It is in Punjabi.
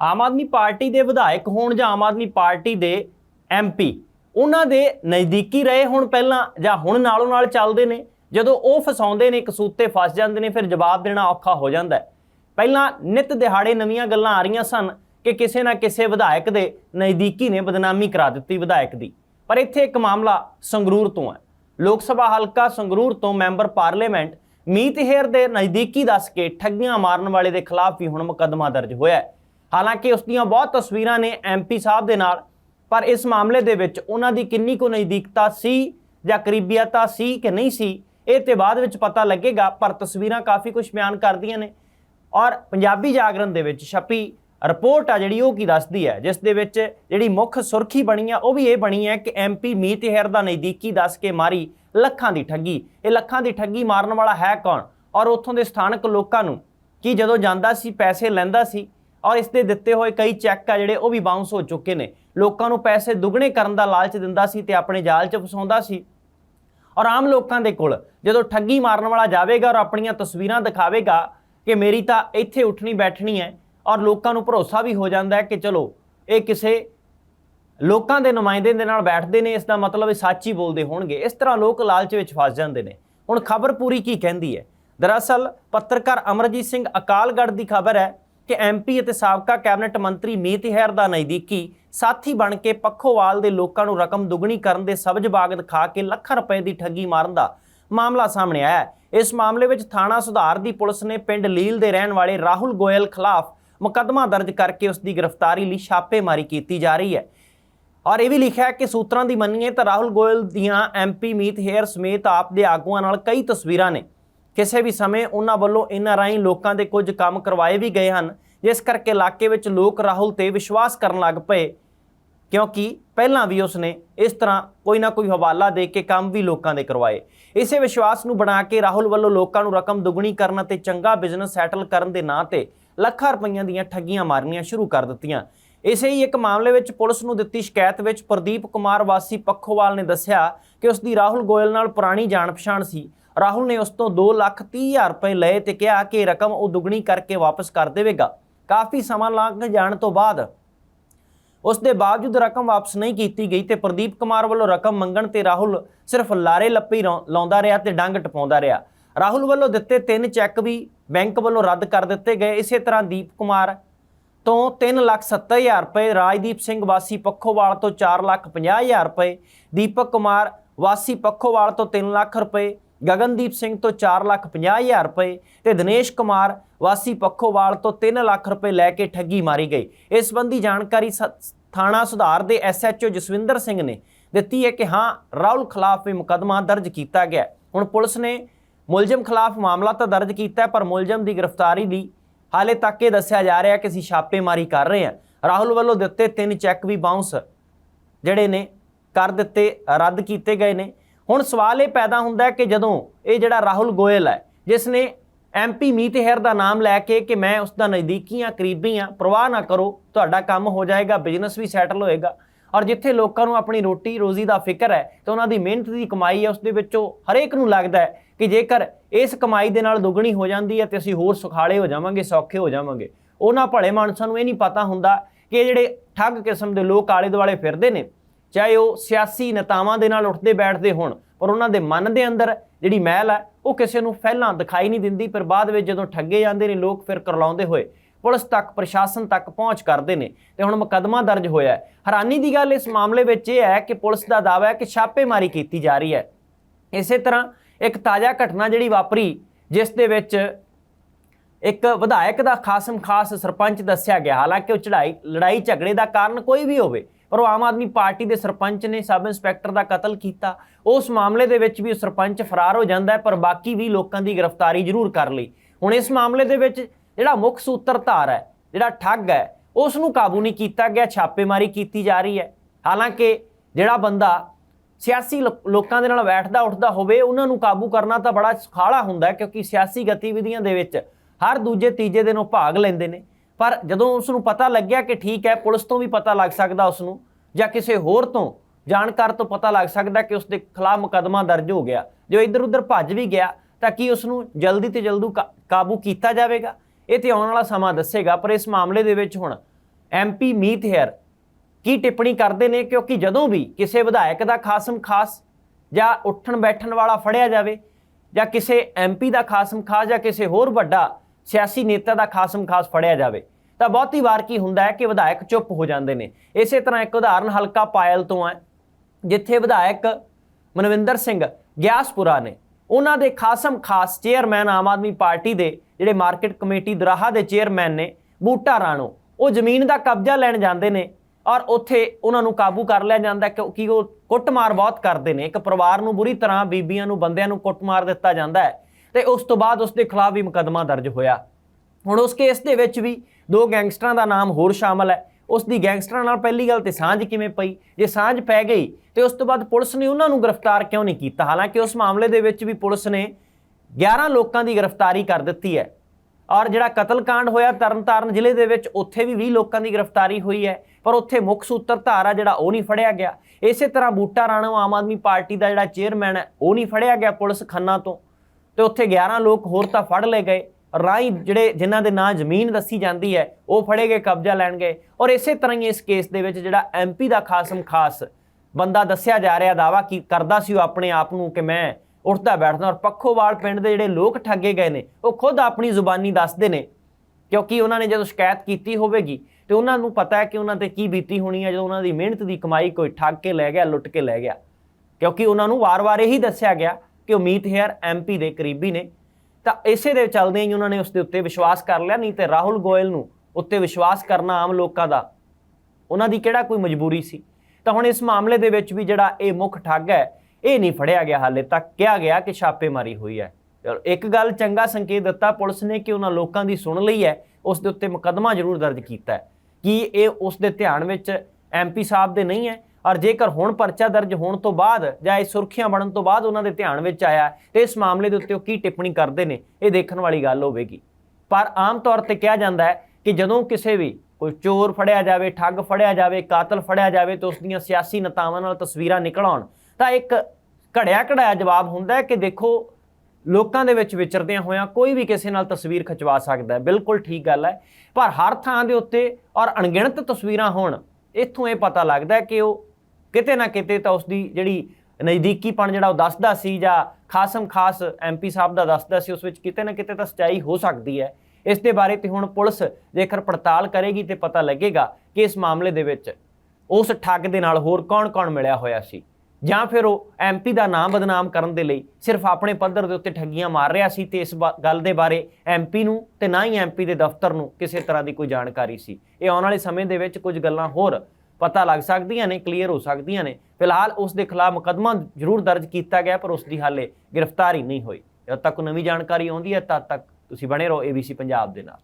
ਆਮ ਆਦਮੀ ਪਾਰਟੀ ਦੇ ਵਿਧਾਇਕ ਹੋਣ ਜਾਂ ਆਮ ਆਦਮੀ ਪਾਰਟੀ ਦੇ ਐਮਪੀ ਉਹਨਾਂ ਦੇ ਨਜ਼ਦੀਕੀ ਰਹੇ ਹੁਣ ਪਹਿਲਾਂ ਜਾਂ ਹੁਣ ਨਾਲੋਂ ਨਾਲ ਚੱਲਦੇ ਨੇ। ਜਦੋਂ ਉਹ ਫਸਾਉਂਦੇ ਨੇ ਕਸੂਤੇ ਫਸ ਜਾਂਦੇ ਨੇ, ਫਿਰ ਜਵਾਬ ਦੇਣਾ ਔਖਾ ਹੋ ਜਾਂਦਾ ਹੈ। ਪਹਿਲਾਂ ਨਿਤ ਦਿਹਾੜੇ ਨਵੀਆਂ ਗੱਲਾਂ ਆ ਰਹੀਆਂ ਸਨ ਕਿ ਕਿਸੇ ਨਾ ਕਿਸੇ ਵਿਧਾਇਕ ਦੇ ਨਜ਼ਦੀਕੀ ਨੇ ਬਦਨਾਮੀ ਕਰਾ ਦਿੱਤੀ ਵਿਧਾਇਕ ਦੀ। ਪਰ ਇੱਥੇ ਇੱਕ ਮਾਮਲਾ ਸੰਗਰੂਰ ਤੋਂ ਹੈ। ਲੋਕ ਸਭਾ ਹਲਕਾ ਸੰਗਰੂਰ ਤੋਂ ਮੈਂਬਰ ਪਾਰਲੀਮੈਂਟ ਮੀਤ ਹੇਰ ਦੇ ਨਜ਼ਦੀਕੀ ਦੱਸ ਕੇ ਠੱਗੀਆਂ ਮਾਰਨ ਵਾਲੇ ਦੇ ਖਿਲਾਫ ਵੀ ਹੁਣ ਮੁਕੱਦਮਾ ਦਰਜ ਹੋਇਆ ਹੈ। ਹਾਲਾਂਕਿ ਉਸ ਦੀਆਂ ਬਹੁਤ ਤਸਵੀਰਾਂ ਨੇ ਐਮਪੀ ਸਾਹਿਬ ਦੇ ਨਾਲ, ਪਰ ਇਸ ਮਾਮਲੇ ਦੇ ਵਿੱਚ ਉਹਨਾਂ ਦੀ ਕਿੰਨੀ ਕੁ ਨਜ਼ਦੀਕਤਾ ਸੀ ਜਾਂ ਕਰੀਬੀਅਤਾ ਸੀ ਕਿ ਨਹੀਂ ਸੀ, ਇਹ ਤੇ ਬਾਅਦ ਵਿੱਚ ਪਤਾ ਲੱਗੇਗਾ, ਪਰ ਤਸਵੀਰਾਂ ਕਾਫੀ ਕੁਝ ਬਿਆਨ ਕਰਦੀਆਂ ਨੇ। ਔਰ ਪੰਜਾਬੀ ਜਾਗਰਣ ਦੇ ਵਿੱਚ ਛਪੀ ਰਿਪੋਰਟ ਆ ਜਿਹੜੀ ਉਹ ਕੀ ਦੱਸਦੀ ਹੈ, ਜਿਸ ਦੇ ਵਿੱਚ ਜਿਹੜੀ ਮੁੱਖ ਸੁਰਖੀ ਬਣੀ ਆ, ਉਹ ਵੀ ਇਹ ਬਣੀ ਹੈ ਕਿ ਐਮਪੀ ਮੀਤ ਹੈਰ ਦਾ ਨਜ਼ਦੀਕੀ ਦੱਸ ਕੇ ਮਾਰੀ ਲੱਖਾਂ ਦੀ ਠੱਗੀ। ਇਹ ਲੱਖਾਂ ਦੀ ਠੱਗੀ ਮਾਰਨ ਵਾਲਾ ਹੈ ਕੌਣ? ਔਰ ਉੱਥੋਂ ਦੇ ਸਥਾਨਕ ਲੋਕਾਂ ਨੂੰ ਕੀ ਜਦੋਂ ਜਾਂਦਾ ਸੀ, ਪੈਸੇ ਲੈਂਦਾ ਸੀ ਔਰ ਇਸ ਦੇ ਦਿੱਤੇ ਹੋਏ ਕਈ ਚੈੱਕ ਆ ਜਿਹੜੇ ਉਹ ਵੀ ਬਾਉਂਸ ਹੋ ਚੁੱਕੇ ਨੇ। ਲੋਕਾਂ ਨੂੰ ਪੈਸੇ ਦੁੱਗਣੇ ਕਰਨ ਦਾ ਲਾਲਚ ਦਿੰਦਾ ਸੀ ਤੇ ਆਪਣੇ ਜਾਲ 'ਚ ਫਸਾਉਂਦਾ ਸੀ। ਔਰ ਆਮ ਲੋਕਾਂ ਦੇ ਕੋਲ ਜਦੋਂ ਠੱਗੀ ਮਾਰਨ ਵਾਲਾ ਜਾਵੇਗਾ ਔਰ ਆਪਣੀਆਂ ਤਸਵੀਰਾਂ ਦਿਖਾਵੇਗਾ ਕਿ ਮੇਰੀ ਤਾਂ ਇੱਥੇ ਉੱਠਣੀ ਬੈਠਣੀ ਹੈ ਔਰ ਲੋਕਾਂ ਨੂੰ ਭਰੋਸਾ ਵੀ ਹੋ ਜਾਂਦਾ ਹੈ ਕਿ ਚਲੋ, ਇਹ ਕਿਸੇ ਲੋਕਾਂ ਦੇ ਨੁਮਾਇੰਦੇ ਦੇ ਨਾਲ ਬੈਠਦੇ ਨੇ, ਇਸ ਦਾ ਮਤਲਬ ਇਹ ਸੱਚ ਹੀ ਬੋਲਦੇ ਹੋਣਗੇ। ਇਸ ਤਰ੍ਹਾਂ ਲੋਕ ਲਾਲਚ ਵਿੱਚ ਫਸ ਜਾਂਦੇ ਨੇ। ਹੁਣ ਖਬਰ ਪੂਰੀ ਕੀ ਕਹਿੰਦੀ ਹੈ? ਦਰਅਸਲ ਪੱਤਰਕਾਰ ਅਮਰਜੀਤ ਸਿੰਘ ਅਕਾਲਗੜ੍ਹ ਦੀ ਖਬਰ ਹੈ ਕਿ ਐਮਪੀ ਅਤੇ ਸਾਬਕਾ ਕੈਬਨਿਟ ਮੰਤਰੀ ਮੀਤ ਹੈਰ ਦਾ ਨਜ਼ਦੀਕੀ ਸਾਥੀ ਬਣ ਕੇ ਪੱਖੋਵਾਲ ਦੇ ਲੋਕਾਂ ਨੂੰ ਰਕਮ ਦੁੱਗਣੀ ਕਰਨ ਦੇ ਸਬਜ਼ ਬਾਗ ਦਿਖਾ ਕੇ ਲੱਖਾਂ ਰੁਪਏ ਦੀ ਠੱਗੀ ਮਾਰਨ ਦਾ ਮਾਮਲਾ ਸਾਹਮਣੇ ਆਇਆ ਹੈ। ਇਸ ਮਾਮਲੇ ਵਿੱਚ ਥਾਣਾ ਸੁਧਾਰ ਦੀ ਪੁਲਿਸ ਨੇ ਪਿੰਡ ਲੀਲ ਦੇ ਰਹਿਣ ਵਾਲੇ ਰਾਹੁਲ ਗੋਇਲ ਖਿਲਾਫ ਮੁਕੱਦਮਾ ਦਰਜ ਕਰਕੇ ਉਸ ਦੀ ਗ੍ਰਿਫਤਾਰੀ ਲਈ ਛਾਪੇਮਾਰੀ ਕੀਤੀ ਜਾ ਰਹੀ ਹੈ। ਔਰ ਇਹ ਵੀ ਲਿਖਿਆ ਕਿ ਸੂਤਰਾਂ ਦੀ ਮੰਨੀਏ ਤਾਂ ਰਾਹੁਲ ਗੋਇਲ ਦੀਆਂ ਐਮਪੀ ਮੀਤ ਹੇਅਰ ਸਮੇਤ ਆਪ ਦੇ ਆਗੂਆਂ ਨਾਲ ਕਈ ਤਸਵੀਰਾਂ ਨੇ। ਕਿਸੇ ਵੀ ਸਮੇਂ ਉਹਨਾਂ ਵੱਲੋਂ ਇਹਨਾਂ ਰਾਹੀਂ ਲੋਕਾਂ ਦੇ ਕੁਝ ਕੰਮ ਕਰਵਾਏ ਵੀ ਗਏ ਹਨ। ਜਿਸ ਕਰਕੇ ਇਲਾਕੇ ਵਿੱਚ ਲੋਕ ਰਾਹੁਲ ਤੇ ਵਿਸ਼ਵਾਸ ਕਰਨ ਲੱਗ ਪਏ, ਕਿਉਂਕਿ ਪਹਿਲਾਂ ਵੀ ਉਸਨੇ ਇਸ ਤਰ੍ਹਾਂ ਕੋਈ ਨਾ ਕੋਈ ਹਵਾਲਾ ਦੇ ਕੇ ਕੰਮ ਵੀ ਲੋਕਾਂ ਦੇ ਕਰਵਾਏ। ਇਸੇ ਵਿਸ਼ਵਾਸ ਨੂੰ ਬਣਾ ਕੇ ਰਾਹੁਲ ਵੱਲੋਂ ਲੋਕਾਂ ਨੂੰ ਰਕਮ ਦੁੱਗਣੀ ਕਰਨ ਅਤੇ ਚੰਗਾ ਬਿਜ਼ਨਸ ਸੈਟਲ ਕਰਨ ਦੇ ਨਾਂ ਤੇ ਲੱਖਾਂ ਰੁਪਈਆਂ ਦੀਆਂ ਠੱਗੀਆਂ ਮਾਰਨੀਆਂ ਸ਼ੁਰੂ ਕਰ ਦਿੱਤੀਆਂ। ਇਸੇ ਹੀ ਇੱਕ ਮਾਮਲੇ ਵਿੱਚ ਪੁਲਿਸ ਨੂੰ ਦਿੱਤੀ ਸ਼ਿਕਾਇਤ ਵਿੱਚ ਪ੍ਰਦੀਪ ਕੁਮਾਰ ਵਾਸੀ ਪੱਖੋਵਾਲ ਨੇ ਦੱਸਿਆ ਕਿ ਉਸ ਦੀ ਰਾਹੁਲ ਗੋਇਲ ਨਾਲ ਪੁਰਾਣੀ ਜਾਣ ਪਛਾਣ ਸੀ। ਰਾਹੁਲ ਨੇ ਉਸ ਤੋਂ 2 ਲੱਖ 30 ਹਜ਼ਾਰ ਰੁਪਏ ਲਏ ਤੇ ਕਿਹਾ ਕਿ ਰਕਮ ਉਹ ਦੁੱਗਣੀ ਕਰਕੇ ਵਾਪਸ ਕਰ ਦੇਵੇਗਾ। ਕਾਫੀ ਸਮਾਂ ਲੰਘ ਜਾਣ ਤੋਂ ਬਾਅਦ ਉਸ ਦੇ ਬਾਵਜੂਦ ਰਕਮ ਵਾਪਸ ਨਹੀਂ ਕੀਤੀ ਗਈ ਤੇ ਪ੍ਰਦੀਪ ਕੁਮਾਰ ਵੱਲੋਂ ਰਕਮ ਮੰਗਣ ਤੇ ਰਾਹੁਲ ਸਿਰਫ ਲਾਰੇ ਲੱਪੀ ਰੌ- ਲਾਉਂਦਾ ਰਿਹਾ ਤੇ ਡੰਗ ਟਪਾਉਂਦਾ ਰਿਹਾ। ਰਾਹੁਲ ਵੱਲੋਂ ਦਿੱਤੇ ਤਿੰਨ ਚੈੱਕ ਵੀ ਬੈਂਕ ਵੱਲੋਂ ਰੱਦ ਕਰ ਦਿੱਤੇ ਗਏ। ਇਸੇ ਤਰ੍ਹਾਂ ਦੀਪ ਕੁਮਾਰ ਤੋਂ 370000 ਰੁਪਏ, ਰਾਜਦੀਪ ਸਿੰਘ ਵਾਸੀ ਪੱਖੋਵਾਲ ਤੋਂ 450000 ਰੁਪਏ, ਦੀਪਕ ਕੁਮਾਰ ਵਾਸੀ ਪੱਖੋਵਾਲ ਤੋਂ 3 ਲੱਖ ਰੁਪਏ ਗਗਨਦੀਪ ਸਿੰਘ ਤੋਂ 450000 ਰੁਪਏ ਤੇ ਦਿਨੇਸ਼ ਕੁਮਾਰ ਵਾਸੀ ਪੱਖੋਵਾਲ ਤੋਂ 3 ਲੱਖ ਰੁਪਏ ਲੈ ਕੇ ਠੱਗੀ ਮਾਰੀ ਗਈ। ਇਸ ਸੰਬੰਧੀ ਜਾਣਕਾਰੀ ਸ- ਥਾਣਾ ਸੁਧਾਰ ਦੇ ਐਸਐਚਓ ਜਸਵਿੰਦਰ ਸਿੰਘ ਨੇ ਦਿੱਤੀ ਹੈ ਕਿ ਹਾਂ, ਰਾਹੁਲ ਖਿਲਾਫ ਵੀ ਮੁਕੱਦਮਾ ਦਰਜ ਕੀਤਾ ਗਿਆ ਹੁਣ ਪੁਲਿਸ ਨੇ ਮੁਲਜ਼ਮ ਖਿਲਾਫ ਮਾਮਲਾ ਤਾਂ ਦਰਜ ਕੀਤਾ ਪਰ ਮੁਲਜ਼ਮ ਦੀ ਗ੍ਰਿਫਤਾਰੀ ਲਈ ਹਾਲੇ ਤੱਕ ਇਹ ਦੱਸਿਆ ਜਾ ਰਿਹਾ ਕਿ ਅਸੀਂ ਛਾਪੇਮਾਰੀ ਕਰ ਰਹੇ ਹਾਂ। ਰਾਹੁਲ ਵੱਲੋਂ ਦਿੱਤੇ ਤਿੰਨ ਚੈੱਕ ਵੀ ਬਾਉਂਸ ਜਿਹੜੇ ਨੇ, ਕਰ ਦਿੱਤੇ, ਰੱਦ ਕੀਤੇ ਗਏ ਨੇ। ਹੁਣ ਸਵਾਲ ਇਹ ਪੈਦਾ ਹੁੰਦਾ ਕਿ ਜਦੋਂ ਇਹ ਜਿਹੜਾ ਰਾਹੁਲ ਗੋਇਲ ਹੈ, ਜਿਸ ਨੇ ਐਮਪੀ ਮੀਤ ਹੈਰ ਦਾ ਨਾਮ ਲੈ ਕੇ ਕਿ ਮੈਂ ਉਸ ਦਾ ਨਜ਼ਦੀਕੀ ਆ ਕਰੀਬੀ ਆ ਪ੍ਰਵਾਹ ਨਾ ਕਰੋ, ਤੁਹਾਡਾ ਕੰਮ ਹੋ ਜਾਏਗਾ ਬਿਜ਼ਨਸ ਵੀ ਸੈਟਲ ਹੋਏਗਾ ਔਰ ਜਿੱਥੇ ਲੋਕਾਂ ਨੂੰ ਆਪਣੀ ਰੋਟੀ ਰੋਜ਼ੀ ਦਾ ਫਿਕਰ ਹੈ ਤੇ ਉਹਨਾਂ ਦੀ ਮਿਹਨਤ ਦੀ ਕਮਾਈ ਹੈ ਉਸ ਦੇ ਵਿੱਚੋਂ ਹਰੇਕ ਨੂੰ ਲੱਗਦਾ ਹੈ ਕਿ ਜੇਕਰ ਇਸ ਕਮਾਈ ਦੇ ਨਾਲ ਦੁੱਗਣੀ ਹੋ ਜਾਂਦੀ ਹੈ ਤੇ ਅਸੀਂ ਹੋਰ ਸੁਖਾਲੇ ਹੋ ਜਾਵਾਂਗੇ, ਸੌਖੇ ਹੋ ਜਾਵਾਂਗੇ। ਉਹਨਾਂ ਭਲੇ ਮਾਨਸਾਂ ਨੂੰ ਇਹ ਨਹੀਂ ਪਤਾ ਹੁੰਦਾ ਕਿ ਇਹ ਜਿਹੜੇ ਠੱਗ ਕਿਸਮ ਦੇ ਲੋਕ ਆਲੇ ਦੁਆਲੇ ਫਿਰਦੇ ਨੇ ਚਾਹੇ ਉਹ ਸਿਆਸੀ ਨੇਤਾਵਾਂ ਦੇ ਨਾਲ ਉੱਠਦੇ ਬੈਠਦੇ ਹੋਣ, ਪਰ ਉਹਨਾਂ ਦੇ ਮਨ ਦੇ ਅੰਦਰ ਜਿਹੜੀ ਮਹਿਲ ਹੈ, ਉਹ ਕਿਸੇ ਨੂੰ ਪਹਿਲਾਂ ਦਿਖਾਈ ਨਹੀਂ ਦਿੰਦੀ ਪਰ ਬਾਅਦ ਵਿੱਚ ਜਦੋਂ ਠੱਗੇ ਜਾਂਦੇ ਨੇ, ਲੋਕ ਫਿਰ ਕਰਲਾਉਂਦੇ ਹੋਏ ਪੁਲਿਸ ਤੱਕ, ਪ੍ਰਸ਼ਾਸਨ ਤੱਕ ਪਹੁੰਚ ਕਰਦੇ ਨੇ ਤੇ ਹੁਣ ਮੁਕੱਦਮਾ ਦਰਜ ਹੋਇਆ ਹੈ। ਹੈਰਾਨੀ ਦੀ ਗੱਲ ਇਸ ਮਾਮਲੇ ਵਿੱਚ ਇਹ ਹੈ ਕਿ ਪੁਲਿਸ ਦਾ ਦਾਅਵਾ ਹੈ ਕਿ ਛਾਪੇਮਾਰੀ ਕੀਤੀ ਜਾ ਰਹੀ ਹੈ। ਇਸੇ ਤਰ੍ਹਾਂ ਇੱਕ ਤਾਜ਼ਾ ਘਟਨਾ ਜਿਹੜੀ ਵਾਪਰੀ, ਜਿਸ ਦੇ ਵਿੱਚ ਇੱਕ ਵਿਧਾਇਕ ਦਾ ਖਾਸਮ ਖਾਸ ਸਰਪੰਚ ਦੱਸਿਆ ਗਿਆ। ਹਾਲਾਂਕਿ ਉਹ ਚੜਾਈ ਲੜਾਈ ਝਗੜੇ ਦਾ ਕਾਰਨ ਕੋਈ ਵੀ ਹੋਵੇ ਪਰ ਉਹ ਆਮ ਆਦਮੀ ਪਾਰਟੀ ਦੇ ਸਰਪੰਚ ਨੇ, ਸਬ ਇੰਸਪੈਕਟਰ ਦਾ ਕਤਲ ਕੀਤਾ। ਉਸ ਮਾਮਲੇ ਦੇ ਵਿੱਚ ਵੀ ਉਹ ਸਰਪੰਚ ਫਰਾਰ ਹੋ ਜਾਂਦਾ ਹੈ, ਪਰ ਬਾਕੀ ਵੀ ਲੋਕਾਂ ਦੀ ਗ੍ਰਿਫਤਾਰੀ ਜ਼ਰੂਰ ਕਰ ਲਈ। ਹੁਣ ਇਸ ਮਾਮਲੇ ਦੇ ਵਿੱਚ ਜਿਹੜਾ ਮੁੱਖ ਸੂਤਰਧਾਰ ਹੈ, ਜਿਹੜਾ ਠੱਗ ਹੈ ਉਸ ਨੂੰ ਕਾਬੂ ਨਹੀਂ ਕੀਤਾ ਗਿਆ, ਛਾਪੇਮਾਰੀ ਕੀਤੀ ਜਾ ਰਹੀ ਹੈ। ਹਾਲਾਂਕਿ ਜਿਹੜਾ ਬੰਦਾ ਸਿਆਸੀ ਲੋ- ਲੋਕਾਂ ਦੇ ਨਾਲ ਬੈਠਦਾ, ਉੱਠਦਾ ਹੋਵੇ, ਉਹਨਾਂ ਨੂੰ ਕਾਬੂ ਕਰਨਾ ਤਾਂ ਬੜਾ ਸੁਖਾਲਾ ਹੁੰਦਾ ਕਿਉਂਕਿ ਸਿਆਸੀ ਗਤੀਵਿਧੀਆਂ ਦੇ ਵਿੱਚ ਹਰ ਦੂਜੇ ਤੀਜੇ ਦਿਨ ਉਹ ਭਾਗ ਲੈਂਦੇ ਨੇ। ਪਰ ਜਦੋਂ ਉਸ ਨੂੰ ਪਤਾ ਲੱਗਿਆ ਕਿ ਠੀਕ ਹੈ, ਪੁਲਿਸ ਤੋਂ ਵੀ ਪਤਾ ਲੱਗ ਸਕਦਾ ਉਸ ਨੂੰ ਜਾਂ ਕਿਸੇ ਹੋਰ ਤੋਂ ਜਾਣਕਾਰ ਤੋਂ ਪਤਾ ਲੱਗ ਸਕਦਾ ਕਿ ਉਸ ਦੇ ਖਿਲਾਫ ਮੁਕੱਦਮਾ ਦਰਜ ਹੋ ਗਿਆ। ਜੋ ਇੱਧਰ ਉੱਧਰ ਭੱਜ ਵੀ ਗਿਆ, ਤਾਂ ਕੀ ਉਸ ਨੂੰ ਜਲਦੀ ਤੇ ਜਲਦੂ ਕਾ- ਕਾਬੂ ਕੀਤਾ ਜਾਵੇਗਾ? ਇਹ ਤੇ ਆਉਣ ਵਾਲਾ ਸਮਾਂ ਦੱਸੇਗਾ, ਪਰ ਇਸ ਮਾਮਲੇ ਦੇ ਵਿੱਚ ਹੁਣ ਐਮਪੀ ਮੀਤ ਹੇਅਰ ਕੀ ਟਿੱਪਣੀ ਕਰਦੇ ਨੇ, ਕਿਉਂਕਿ ਜਦੋਂ ਵੀ ਕਿਸੇ ਵਿਧਾਇਕ ਦਾ ਖਾਸਮ ਖਾਸ ਜਾਂ ਉੱਠਣ ਬੈਠਣ ਵਾਲਾ ਫੜਿਆ ਜਾਵੇ, ਜਾਂ ਕਿਸੇ ਐਮਪੀ ਦਾ ਖਾਸਮ ਖਾਸ ਜਾਂ ਕਿਸੇ ਹੋਰ ਵੱਡਾ ਸਿਆਸੀ ਨੇਤਾ ਦਾ ਖਾਸਮ ਖਾਸ ਫੜਿਆ ਜਾਵੇ, ਤਾਂ ਬਹੁਤੀ ਵਾਰ ਕੀ ਹੁੰਦਾ ਹੈ ਕਿ ਵਿਧਾਇਕ ਚੁੱਪ ਹੋ ਜਾਂਦੇ ਨੇ। ਇਸੇ ਤਰ੍ਹਾਂ ਇੱਕ ਉਦਾਹਰਨ ਹਲਕਾ ਪਾਇਲ ਤੋਂ ਹੈ, ਜਿੱਥੇ ਵਿਧਾਇਕ ਮਨਵਿੰਦਰ ਸਿੰਘ ਗਿਆਸਪੁਰਾ ਨੇ। ਉਹਨਾਂ ਦੇ ਖਾਸਮ ਖਾਸ ਚੇਅਰਮੈਨ ਆਮ ਆਦਮੀ ਪਾਰਟੀ ਦੇ ਜਿਹੜੇ ਮਾਰਕੀਟ ਕਮੇਟੀ ਦਰਾਹਾ ਦੇ ਚੇਅਰਮੈਨ ਨੇ, ਬੂਟਾ ਰਾਣੋ, ਉਹ ਜ਼ਮੀਨ ਦਾ ਕਬਜ਼ਾ ਲੈਣ ਜਾਂਦੇ ਨੇ ਔਰ ਉੱਥੇ ਉਹਨਾਂ ਨੂੰ ਕਾਬੂ ਕਰ ਲਿਆ ਜਾਂਦਾ ਕਿਉਂਕਿ ਉਹ ਕੁੱਟਮਾਰ ਬਹੁਤ ਕਰਦੇ ਨੇ। ਇੱਕ ਪਰਿਵਾਰ ਨੂੰ ਬੁਰੀ ਤਰ੍ਹਾਂ, ਬੀਬੀਆਂ ਨੂੰ, ਬੰਦਿਆਂ ਨੂੰ ਕੁੱਟਮਾਰ ਦਿੱਤਾ ਜਾਂਦਾ ਹੈ। ਤੇ ਉਸ ਤੋਂ ਬਾਅਦ ਉਸ ਦੇ ਖਿਲਾਫ ਵੀ ਮੁਕੱਦਮਾ ਦਰਜ ਹੋਇਆ। ਹੁਣ ਉਸ ਕੇਸ ਦੇ ਵਿੱਚ ਵੀ ਦੋ ਗੈਂਗਸਟਰਾਂ ਦਾ ਨਾਮ ਹੋਰ ਸ਼ਾਮਲ ਹੈ। ਉਸ ਦੀ ਗੈਂਗਸਟਰਾਂ ਨਾਲ ਪਹਿਲੀ ਗੱਲ ਤੇ ਸਾਂਝ ਕਿਵੇਂ ਪਈ? ਜੇ ਸਾਂਝ ਪੈ ਗਈ, ਤੇ ਉਸ ਤੋਂ ਬਾਅਦ ਪੁਲਿਸ ਨੇ ਉਹਨਾਂ ਨੂੰ ਗ੍ਰਿਫਤਾਰ ਕਿਉਂ ਨਹੀਂ ਕੀਤਾ? ਹਾਲਾਂਕਿ ਉਸ ਮਾਮਲੇ ਦੇ ਵਿੱਚ ਵੀ ਪੁਲਿਸ ਨੇ 11 ਲੋਕਾਂ ਦੀ ਗ੍ਰਿਫਤਾਰੀ ਕਰ ਦਿੱਤੀ ਹੈ। ਔਰ ਜਿਹੜਾ ਕਤਲकांड ਹੋਇਆ ਤਰਨਤਾਰਨ ਜ਼ਿਲ੍ਹੇ ਦੇ ਵਿੱਚ, ਉੱਥੇ ਵੀ 20 ਲੋਕਾਂ ਦੀ ਗ੍ਰਿਫਤਾਰੀ ਹੋਈ ਹੈ। ਪਰ ਉੱਥੇ ਮੁੱਖ ਸੂਤਰਧਾਰ ਆ ਜਿਹੜਾ, ਉਹ ਨਹੀਂ ਫੜਿਆ ਗਿਆ। ਇਸੇ ਤਰ੍ਹਾਂ ਬੂਟਾ ਰਾਣਾ ਆਮ ਆਦਮੀ ਪਾਰਟੀ ਦਾ ਜਿਹੜਾ ਚੇਅਰਮੈਨ ਹੈ, ਉਹ ਨਹੀਂ ਫੜਿਆ ਗਿਆ ਪੁਲਿਸ ਖੰਨਾ ਤੋਂ। ਤੇ ਉੱਥੇ 11 ਲੋਕ ਹੋਰ ਤਾਂ ਫੜ ਲਏ ਗਏ। ਰਾਈ ਜਿਹੜੇ ਜਿਨ੍ਹਾਂ ਦੇ ਨਾਂ ਜ਼ਮੀਨ ਦੱਸੀ ਜਾਂਦੀ ਹੈ, ਉਹ ਫੜੇ ਗਏ, ਕਬਜ਼ਾ ਲੈਣ ਗਏ। ਔਰ ਇਸੇ ਤਰ੍ਹਾਂ ਹੀ ਇਸ ਕੇਸ ਦੇ ਵਿੱਚ ਜਿਹੜਾ ਐਮਪੀ ਦਾ ਖਾਸਮ ਖਾਸ ਬੰਦਾ ਦੱਸਿਆ ਜਾ ਰਿਹਾ ਦਾਵਾ ਕੀ ਕਰਦਾ ਸੀ ਉਹ ਆਪਣੇ ਆਪ ਨੂੰ ਕਿ ਮੈਂ ਉੱਠਦਾ ਬੈਠਦਾ ਔਰ ਪੱਖੋਵਾਲ ਪਿੰਡ ਦੇ ਜਿਹੜੇ ਲੋਕ ਠੱਗੇ ਗਏ ਨੇ, ਉਹ ਖੁਦ ਆਪਣੀ ਜ਼ੁਬਾਨੀ ਦੱਸਦੇ ਨੇ। ਕਿਉਂਕਿ ਉਹਨਾਂ ਨੇ ਜਦੋਂ ਸ਼ਿਕਾਇਤ ਕੀਤੀ ਹੋਵੇਗੀ ਤੇ ਉਹਨਾਂ ਨੂੰ ਪਤਾ ਹੈ ਕਿ ਉਹਨਾਂ ਤੇ ਕੀ ਬੀਤੀ ਹੋਣੀ ਹੈ, ਜਦੋਂ ਉਹਨਾਂ ਦੀ ਮਿਹਨਤ ਦੀ ਕਮਾਈ ਕੋਈ ਠੱਗ ਕੇ ਲੈ ਗਿਆ, ਲੁੱਟ ਕੇ ਲੈ ਗਿਆ। ਕਿਉਂਕਿ ਉਹਨਾਂ ਨੂੰ ਵਾਰ-ਵਾਰ ਇਹੀ ਦੱਸਿਆ ਗਿਆ ਕਿ ਉਮੀਦ ਹੈਰ ਐਮਪੀ ਦੇ ਕਰੀਬੀ ਨੇ। ਤਾਂ ਇਸੇ ਦੇ ਚੱਲਦੇ ਹੀ ਉਹਨਾਂ ਨੇ ਉਸ ਦੇ ਉੱਤੇ ਵਿਸ਼ਵਾਸ ਕਰ ਲਿਆ, ਨਹੀਂ ਤੇ ਰਾਹੁਲ ਗੋਇਲ ਨੂੰ ਉੱਤੇ ਵਿਸ਼ਵਾਸ ਕਰਨਾ ਆਮ ਲੋਕਾਂ ਦਾ ਉਹਨਾਂ ਦੀ ਕਿਹੜਾ ਕੋਈ ਮਜਬੂਰੀ ਸੀ। ਤਾਂ ਹੁਣ ਇਸ ਮਾਮਲੇ ਦੇ ਵਿੱਚ ਵੀ ਜਿਹੜਾ ਇਹ ਮੁੱਖ ਠੱਗ ਹੈ, ਇਹ ਨਹੀਂ ਫੜਿਆ ਗਿਆ ਹਾਲੇ ਤੱਕ। ਕਿਹਾ ਗਿਆ ਕਿ ਛਾਪੇਮਾਰੀ ਹੋਈ ਹੈ। ਇੱਕ ਗੱਲ ਚੰਗਾ ਸੰਕੇਤ ਦਿੱਤਾ ਪੁਲਿਸ ਨੇ ਕਿ ਉਹਨਾਂ ਲੋਕਾਂ ਦੀ ਸੁਣ ਲਈ ਹੈ ਉਸ ਦੇ ਉੱਤੇ ਮੁਕੱਦਮਾ ਜ਼ਰੂਰ ਦਰਜ ਕੀਤਾ ਹੈ ਕਿ ਇਹ ਉਸ ਦੇ ਧਿਆਨ ਵਿੱਚ ਐਮਪੀ ਸਾਹਿਬ ਦੇ ਨਹੀਂ ਹੈ। ਔਰ ਜੇਕਰ ਹੁਣ ਪਰਚਾ ਦਰਜ ਹੋਣ ਤੋਂ ਬਾਅਦ ਜਾਂ ਇਹ ਸੁਰਖੀਆਂ ਬਣਨ ਤੋਂ ਬਾਅਦ ਉਹਨਾਂ ਦੇ ਧਿਆਨ ਵਿੱਚ ਆਇਆ, ਤੇ ਇਸ ਮਾਮਲੇ ਦੇ ਉੱਤੇ ਉਹ ਕੀ ਟਿੱਪਣੀ ਕਰਦੇ ਨੇ, ਇਹ ਦੇਖਣ ਵਾਲੀ ਗੱਲ ਹੋਵੇਗੀ। ਪਰ ਆਮ ਤੌਰ ਤੇ ਕਿਹਾ ਜਾਂਦਾ ਹੈ ਕਿ ਜਦੋਂ ਕਿਸੇ ਵੀ ਕੋਈ ਚੋਰ ਫੜਿਆ ਜਾਵੇ, ਠੱਗ ਫੜਿਆ ਜਾਵੇ, ਕਾਤਲ ਫੜਿਆ ਜਾਵੇ ਤਾਂ ਉਸ ਦੀਆਂ ਸਿਆਸੀ ਨੇਤਾਵਾਂ ਨਾਲ ਤਸਵੀਰਾਂ ਨਿਕਲ ਆਉਣ, ਤਾਂ ਇੱਕ ਘੜਿਆ ਘੜਾਇਆ ਜਵਾਬ ਹੁੰਦਾ ਹੈ ਕਿ ਦੇਖੋ, ਲੋਕਾਂ ਦੇ ਵਿੱਚ ਵਿਚਰਦਿਆਂ ਹੋਇਆਂ ਕੋਈ ਵੀ ਕਿਸੇ ਨਾਲ ਤਸਵੀਰ ਖਿਚਵਾ ਸਕਦਾ ਹੈ। ਬਿਲਕੁਲ ਠੀਕ ਗੱਲ ਹੈ। ਪਰ ਹਰ ਥਾਂ ਦੇ ਉੱਤੇ ਔਰ ਅਣਗਿਣਤ ਤਸਵੀਰਾਂ ਹੋਣ, ਇੱਥੋਂ ਇਹ ਪਤਾ ਲੱਗਦਾ ਕਿ ਉਹ ਕਿਤੇ ਨਾ ਕਿਤੇ ਤਾਂ ਉਸ ਦੀ ਜਿਹੜੀ ਨਜ਼ਦੀਕੀਪਣ ਜਿਹੜਾ ਉਹ ਦੱਸਦਾ ਸੀ ਜਾਂ ਖਾਸਮ ਖਾਸ ਐਮਪੀ ਸਾਹਿਬ ਦਾ ਦੱਸਦਾ ਸੀ, ਉਸ ਵਿੱਚ ਕਿਤੇ ਨਾ ਕਿਤੇ ਤਾਂ ਸਚਾਈ ਹੋ ਸਕਦੀ ਹੈ। ਇਸ ਦੇ ਬਾਰੇ ਤੇ ਹੁਣ ਪੁਲਿਸ ਜੇਕਰ ਪੜਤਾਲ ਕਰੇਗੀ ਤੇ ਪਤਾ ਲੱਗੇਗਾ ਕਿ ਇਸ ਮਾਮਲੇ ਦੇ ਵਿੱਚ ਉਸ ਠੱਗ ਦੇ ਨਾਲ ਹੋਰ ਕੌਣ-ਕੌਣ ਮਿਲਿਆ ਹੋਇਆ ਸੀ। ਜਾਂ ਫਿਰ ਉਹ ਐਮਪੀ ਦਾ ਨਾਮ ਬਦਨਾਮ ਕਰਨ ਦੇ ਲਈ ਸਿਰਫ ਆਪਣੇ ਪੱਧਰ ਦੇ ਉੱਤੇ ਠੱਗੀਆਂ ਮਾਰ ਰਿਹਾ ਸੀ ਤੇ ਇਸ ਬਾ- ਗੱਲ ਦੇ ਬਾਰੇ ਐਮਪੀ ਨੂੰ ਤੇ ਨਾ ਹੀ ਐਮਪੀ ਦੇ ਦਫ਼ਤਰ ਨੂੰ ਕਿਸੇ ਤਰ੍ਹਾਂ ਦੀ ਕੋਈ ਜਾਣਕਾਰੀ ਸੀ। ਇਹ ਆਉਣ ਵਾਲੇ ਸਮੇਂ ਦੇ ਵਿੱਚ ਕੁਝ ਗੱਲਾਂ ਹੋਰ ਪਤਾ ਲੱਗ ਸਕਦੀਆਂ ਨੇ ਕਲੀਅਰ ਹੋ ਸਕਦੀਆਂ ਨੇ। ਫਿਲਹਾਲ ਉਸ ਦੇ ਖਿਲਾਫ ਮੁਕੱਦਮਾ ਜ਼ਰੂਰ ਦਰਜ ਕੀਤਾ ਗਿਆ, ਪਰ ਉਸ ਦੀ ਹਾਲੇ ਗ੍ਰਿਫਤਾਰੀ ਨਹੀਂ ਹੋਈ। ਜਦ ਤੱਕ ਨਵੀਂ ਜਾਣਕਾਰੀ ਆਉਂਦੀ ਹੈ, ਤਦ ਤੱਕ ਤੁਸੀਂ ਬਣੇ ਰਹੋ ABC ਪੰਜਾਬ ਦੇ ਨਾਲ।